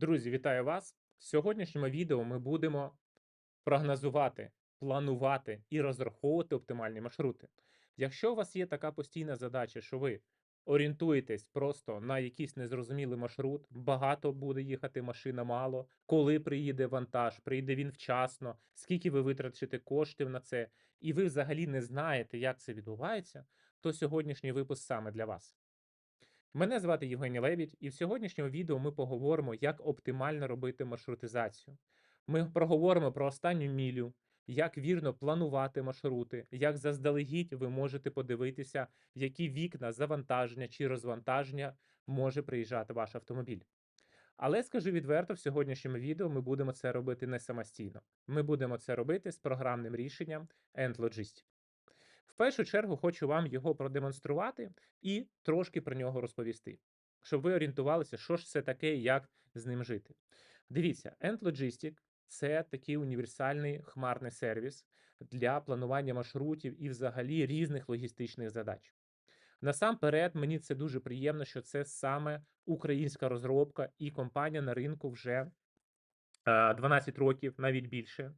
Друзі, вітаю вас! В сьогоднішньому відео ми будемо прогнозувати, планувати і розраховувати оптимальні маршрути. Якщо у вас є така постійна задача, що ви орієнтуєтесь просто на якийсь незрозумілий маршрут, багато буде їхати машина, мало, коли приїде вантаж, приїде він вчасно, скільки ви витратите коштів на це, і ви взагалі не знаєте, як це відбувається, то сьогоднішній випуск саме для вас. Мене звати Євгеній Лебідь, і в сьогоднішньому відео ми поговоримо, як оптимально робити маршрутизацію. Ми проговоримо про останню мілю, як вірно планувати маршрути, як заздалегідь ви можете подивитися, в які вікна завантаження чи розвантаження може приїжджати ваш автомобіль. Але скажу відверто, в сьогоднішньому відео ми будемо це робити не самостійно. Ми будемо це робити з програмним рішенням EndLogistic. В першу чергу хочу вам його продемонструвати і трошки про нього розповісти, щоб ви орієнтувалися, що ж це таке і як з ним жити. Дивіться, EndLogistic – це такий універсальний хмарний сервіс для планування маршрутів і взагалі різних логістичних задач. Насамперед, мені це дуже приємно, що це саме українська розробка, і компанія на ринку вже 12 років, навіть більше.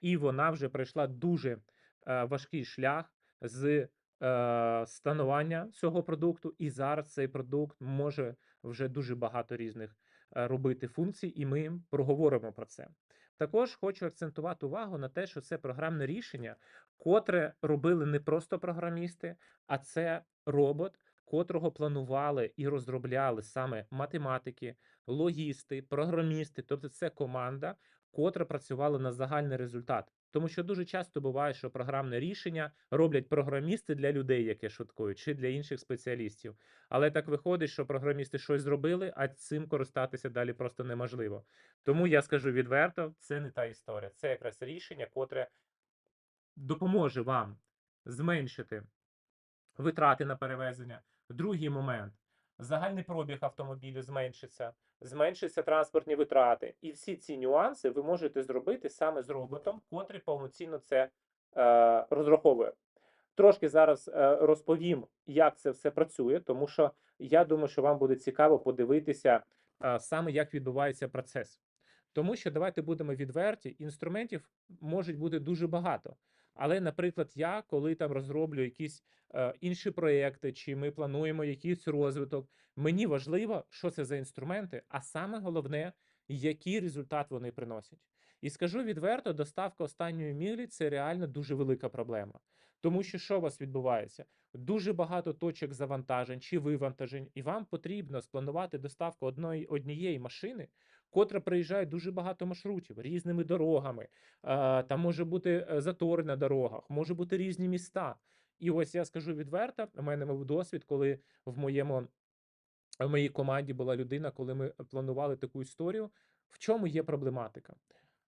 І вона вже пройшла дуже важкий шлях з е, станування цього продукту, і зараз цей продукт може вже дуже багато різних е, робити функцій, і ми проговоримо про це. Також хочу акцентувати увагу на те, що це програмне рішення, котре робили не просто програмісти, а це робот, котрого планували і розробляли саме математики, логісти, програмісти, тобто це команда, котра працювала на загальний результат. Тому що дуже часто буває, що програмне рішення роблять програмісти для людей, які шуткують, чи для інших спеціалістів. Але так виходить, що програмісти щось зробили, а цим користатися далі просто неможливо. Тому я скажу відверто, це не та історія. Це якраз рішення, котре допоможе вам зменшити витрати на перевезення. Другий момент загальний пробіг автомобілю зменшиться, зменшаться транспортні витрати. І всі ці нюанси ви можете зробити саме з роботом, котрий повноцінно це е, розраховує. Трошки зараз е, розповім, як це все працює, тому що я думаю, що вам буде цікаво подивитися е, саме, як відбувається процес. Тому що давайте будемо відверті, інструментів може бути дуже багато. Але, наприклад, я коли там розроблю якісь е, інші проекти, чи ми плануємо якийсь розвиток, мені важливо, що це за інструменти, а саме головне, який результат вони приносять. І скажу відверто, доставка останньої мілі це реально дуже велика проблема. Тому що що у вас відбувається? Дуже багато точок завантажень чи вивантажень, і вам потрібно спланувати доставку одної однієї машини, котра приїжджає дуже багато маршрутів різними дорогами. Там може бути е, затори на дорогах, може бути різні міста. І ось я скажу відверто: у мене був досвід, коли в моєму в моїй команді була людина, коли ми планували таку історію. В чому є проблематика?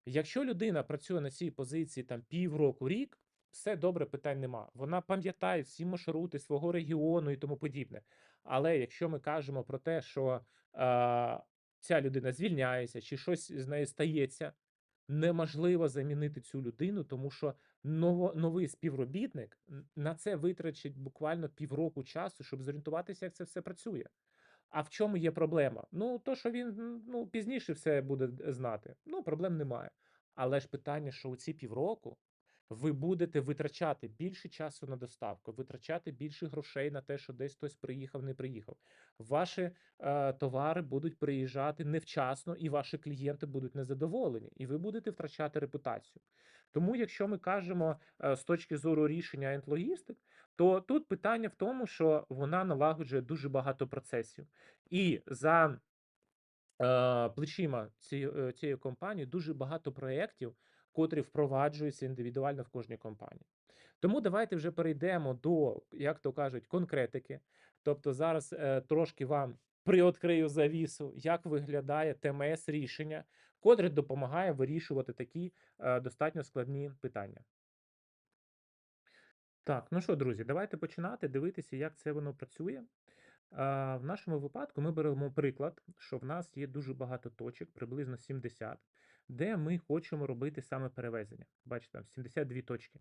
Якщо людина працює на цій позиції там півроку, рік, все добре, питань нема. Вона пам'ятає всі маршрути свого регіону і тому подібне. Але якщо ми кажемо про те, що е, ця людина звільняється чи щось з нею стається, неможливо замінити цю людину, тому що новий співробітник на це витрачить буквально півроку часу, щоб зорієнтуватися, як це все працює. А в чому є проблема? Ну, то, що він ну, пізніше все буде знати, ну, проблем немає. Але ж питання, що у ці півроку ви будете витрачати більше часу на доставку, витрачати більше грошей на те, що десь хтось приїхав, не приїхав. Ваші е, товари будуть приїжджати невчасно, і ваші клієнти будуть незадоволені, і ви будете втрачати репутацію. Тому, якщо ми кажемо е, з точки зору рішення ентлогістик, то тут питання в тому, що вона налагоджує дуже багато процесів. І за е, плечима цієї, цієї компанії дуже багато проєктів, котрі впроваджуються індивідуально в кожній компанії. Тому давайте вже перейдемо до, як то кажуть, конкретики. Тобто, зараз е, трошки вам приоткрию завісу, як виглядає ТМС рішення, котре допомагає вирішувати такі е, достатньо складні питання. Так, ну що, друзі, давайте починати дивитися, як це воно працює. В нашому випадку ми беремо приклад, що в нас є дуже багато точок, приблизно 70, де ми хочемо робити саме перевезення. Бачите, там 72 точки.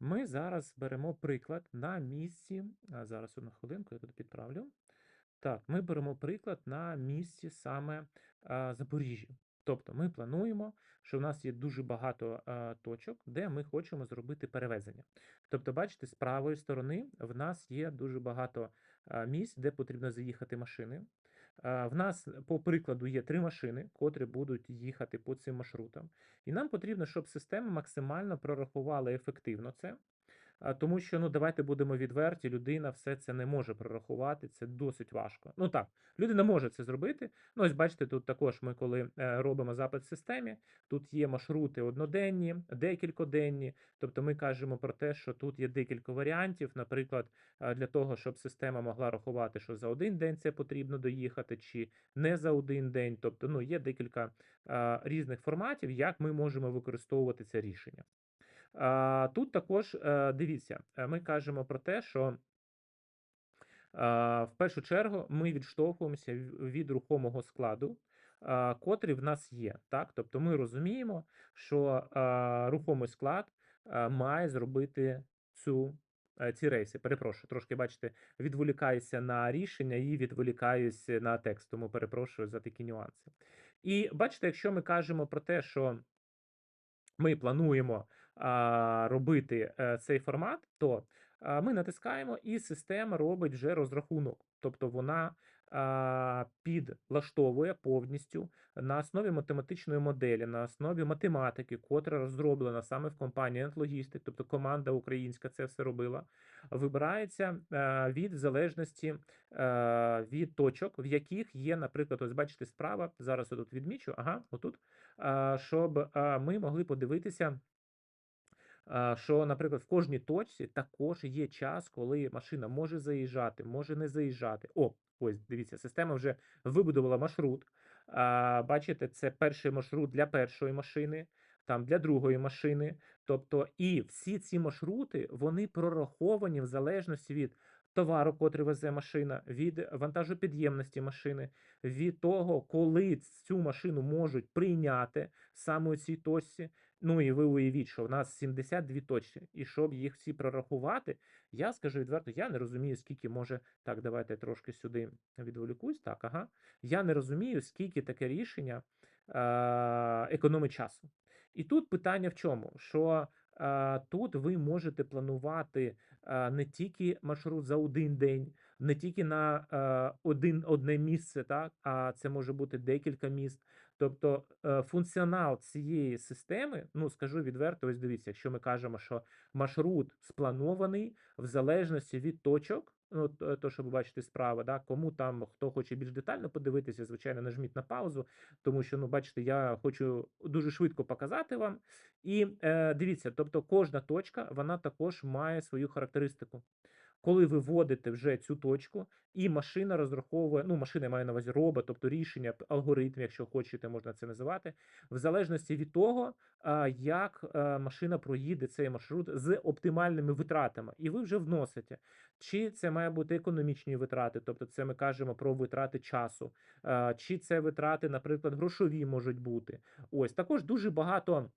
Ми зараз беремо приклад на місці. А зараз одну хвилинку, я тут підправлю. Так, ми беремо приклад на місці саме а, Запоріжжі. Тобто ми плануємо, що в нас є дуже багато а, точок, де ми хочемо зробити перевезення. Тобто, бачите, з правої сторони в нас є дуже багато а, місць, де потрібно заїхати машини. В нас, по прикладу, є три машини, котрі будуть їхати по цим маршрутам. І нам потрібно, щоб система максимально прорахувала ефективно це. Тому що, ну, давайте будемо відверті, людина все це не може прорахувати, це досить важко. Ну так, людина може це зробити. Ну, ось бачите, тут також ми, коли е, робимо запит в системі, тут є маршрути одноденні, декількоденні. Тобто ми кажемо про те, що тут є декілька варіантів. Наприклад, для того, щоб система могла рахувати, що за один день це потрібно доїхати, чи не за один день. Тобто, ну, є декілька різних форматів, як ми можемо використовувати це рішення. Тут також е, дивіться, е, ми кажемо про те, що в першу чергу ми відштовхуємося від рухомого складу, котрий в нас є. Так? Тобто ми розуміємо, що рухомий склад має зробити цю. е, Ці рейси, перепрошую, трошки бачите, відволікаюся на рішення і відволікаюся на текст, тому перепрошую за такі нюанси. І бачите, якщо ми кажемо про те, що ми плануємо робити е, цей формат, то ми натискаємо, і система робить вже розрахунок. Тобто вона підлаштовує повністю на основі математичної моделі, на основі математики, котра розроблена саме в компанії Logistic, тобто команда українська це все робила. Вибирається е, від залежності е, від точок, в яких є, наприклад, ось бачите, справа. Зараз я тут відмічу, ага, отут щоб ми могли подивитися, що, наприклад, в кожній точці також є час, коли машина може заїжджати, може не заїжджати. О, ось дивіться, система вже вибудувала маршрут. Бачите, це перший маршрут для першої машини, там для другої машини. Тобто, і всі ці маршрути вони прораховані в залежності від товару, котрий везе машина, від вантажопідємності машини, від того, коли цю машину можуть прийняти саме у цій точці. Ну і ви уявіть, що в нас 72 точки, і щоб їх всі прорахувати, я скажу відверто, я не розумію, скільки може. Так, давайте трошки сюди відволікусь. Так, ага. Я не розумію, скільки таке рішення е- економить часу. І тут питання в чому? Що тут ви можете планувати не тільки маршрут за один день, не тільки на один одне місце, так, а це може бути декілька міст. Тобто е, функціонал цієї системи, ну скажу відверто, ось дивіться, якщо ми кажемо, що маршрут спланований в залежності від точок, ну то, що ви бачите да, кому там хто хоче більш детально подивитися, звичайно, нажміть на паузу, тому що, ну, бачите, я хочу дуже швидко показати вам. І е, дивіться, тобто кожна точка вона також має свою характеристику коли ви вводите вже цю точку, і машина розраховує, ну, машина має на увазі робот, тобто рішення, алгоритм, якщо хочете, можна це називати, в залежності від того, як машина проїде цей маршрут з оптимальними витратами, і ви вже вносите, чи це має бути економічні витрати, тобто це ми кажемо про витрати часу, чи це витрати, наприклад, грошові можуть бути. Ось також дуже багато.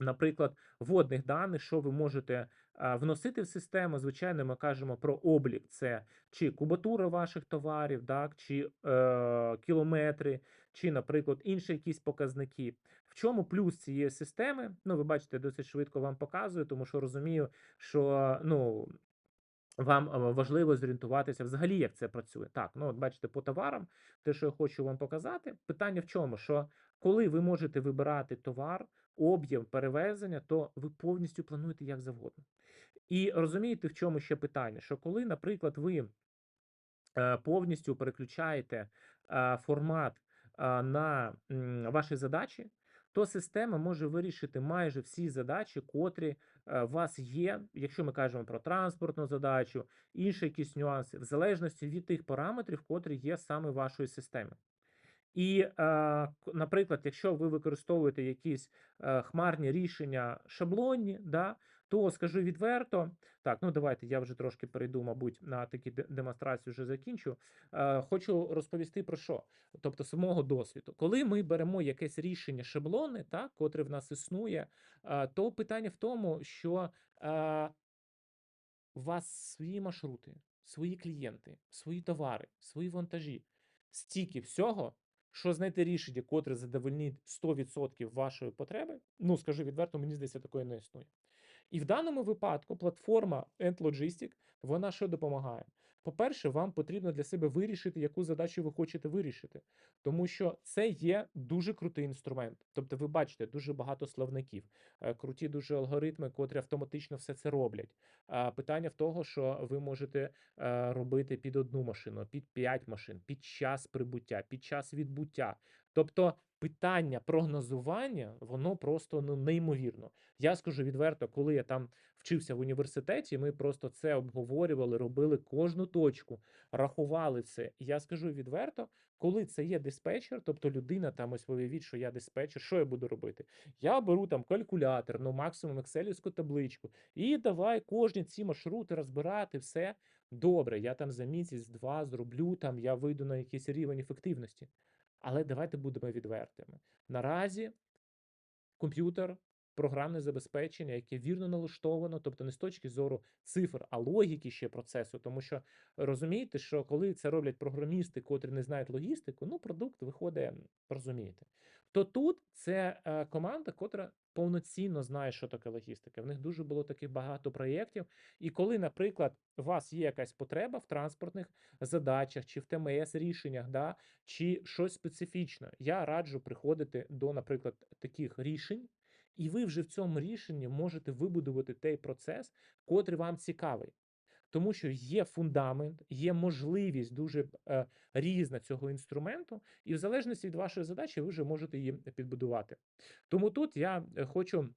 Наприклад, водних даних, що ви можете вносити в систему. Звичайно, ми кажемо про облік: це чи кубатура ваших товарів, так, чи е, кілометри, чи, наприклад, інші якісь показники. В чому плюс цієї системи? Ну, ви бачите, досить швидко вам показую, тому що розумію, що ну. Вам е, важливо зорієнтуватися взагалі, як це працює. Так, ну от бачите, по товарам, те, що я хочу вам показати, питання в чому? Що коли ви можете вибирати товар, об'єм перевезення, то ви повністю плануєте як завгодно. І розумієте, в чому ще питання? Що коли, наприклад, ви е, повністю переключаєте е, формат на ваші задачі, то система може вирішити майже всі задачі, котрі е, у вас є, якщо ми кажемо про транспортну задачу, інші якісь нюанси, в залежності від тих параметрів, котрі є саме вашої системи. І, е, наприклад, якщо ви використовуєте якісь е, хмарні рішення шаблонні, да, то скажу відверто, так, ну давайте я вже трошки перейду, мабуть, на такі де- демонстрації вже закінчу. Е, Хочу розповісти про що. Тобто, з мого досвіду, коли ми беремо якесь рішення шаблони, так, котре в нас існує, е, то питання в тому, що е, у вас свої маршрути, свої клієнти, свої товари, свої вантажі, стільки всього, що знайти рішення, котре задовольнить 100% вашої потреби, ну, скажу відверто, мені здається, такої не існує. І в даному випадку платформа End-Logistic, вона що допомагає? По-перше, вам потрібно для себе вирішити, яку задачу ви хочете вирішити, тому що це є дуже крутий інструмент. Тобто, ви бачите дуже багато словників, е, круті дуже алгоритми, котрі автоматично все це роблять. Питання в того, що ви можете е, робити під одну машину, під 5 машин, під час прибуття, під час відбуття. Тобто питання прогнозування, воно просто ну неймовірно. Я скажу відверто, коли я там вчився в університеті, ми просто це обговорювали, робили кожну точку, рахували це. Я скажу відверто, коли це є диспетчер, тобто людина там ось виявіть, що я диспетчер, що я буду робити? Я беру там калькулятор, ну максимум екселівську табличку, і давай кожні ці маршрути розбирати, все добре. Я там за місяць-два зроблю там, я вийду на якийсь рівень ефективності. Але давайте будемо відвертими. Наразі комп'ютер, програмне забезпечення, яке вірно налаштовано, тобто не з точки зору цифр, а логіки ще процесу. Тому що розумієте, що коли це роблять програмісти, котрі не знають логістику, ну продукт виходить, розумієте. То тут це е, команда, котра повноцінно знає, що таке логістика. В них дуже було таких багато проєктів. І коли, наприклад, у вас є якась потреба в транспортних задачах чи в ТМС рішеннях, да, чи щось специфічне, я раджу приходити до, наприклад, таких рішень. І ви вже в цьому рішенні можете вибудувати той процес, котрий вам цікавий. Тому що є фундамент, є можливість дуже е, різна цього інструменту, і в залежності від вашої задачі ви вже можете її підбудувати. Тому тут я е, хочу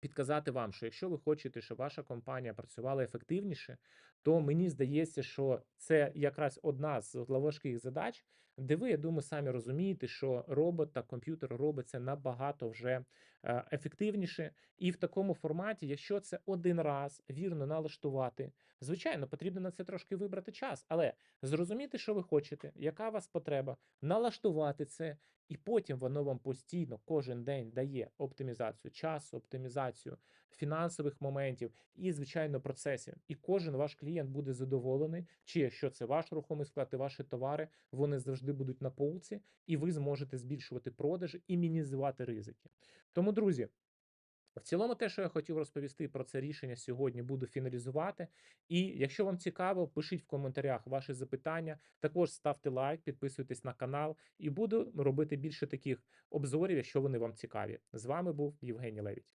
підказати вам, що якщо ви хочете, щоб ваша компанія працювала ефективніше, то мені здається, що це якраз одна з важких задач, де ви, я думаю, самі розумієте, що робот та комп'ютер робить це набагато вже е, ефективніше. І в такому форматі, якщо це один раз вірно налаштувати, звичайно, потрібно на це трошки вибрати час, але зрозуміти, що ви хочете, яка у вас потреба, налаштувати це, і потім воно вам постійно кожен день дає оптимізацію часу, оптимізацію фінансових моментів і, звичайно, процесів. І кожен ваш клієнт буде задоволений, чи якщо це ваш рухомий склад і ваші товари, вони завжди будуть на полці, і ви зможете збільшувати продажі і мінімізувати ризики. Тому, друзі. В цілому, те, що я хотів розповісти про це рішення сьогодні, буду фіналізувати. І якщо вам цікаво, пишіть в коментарях ваші запитання. Також ставте лайк, підписуйтесь на канал, і буду робити більше таких обзорів, якщо вони вам цікаві. З вами був Євгеній Левіть.